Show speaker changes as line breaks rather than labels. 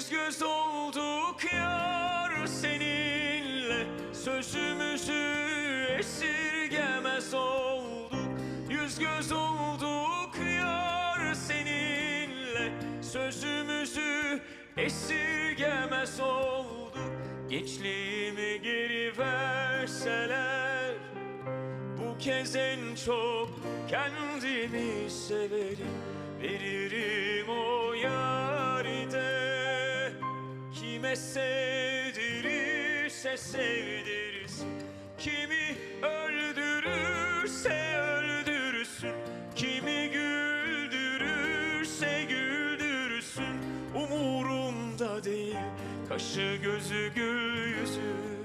Yüz göz olduk yar seninle. Sözümüzü esirgemez olduk. Yüz göz olduk yar seninle. Sözümüzü esirgemez olduk. Gençliğimi geri verseler Bu kez en çok kendimi severim. Veririm o Kime sevdirirse sevdirsin. Kimi öldürürse öldürsün Kimi güldürürse güldürsün Umurumda değil kaşı gözü gül yüzü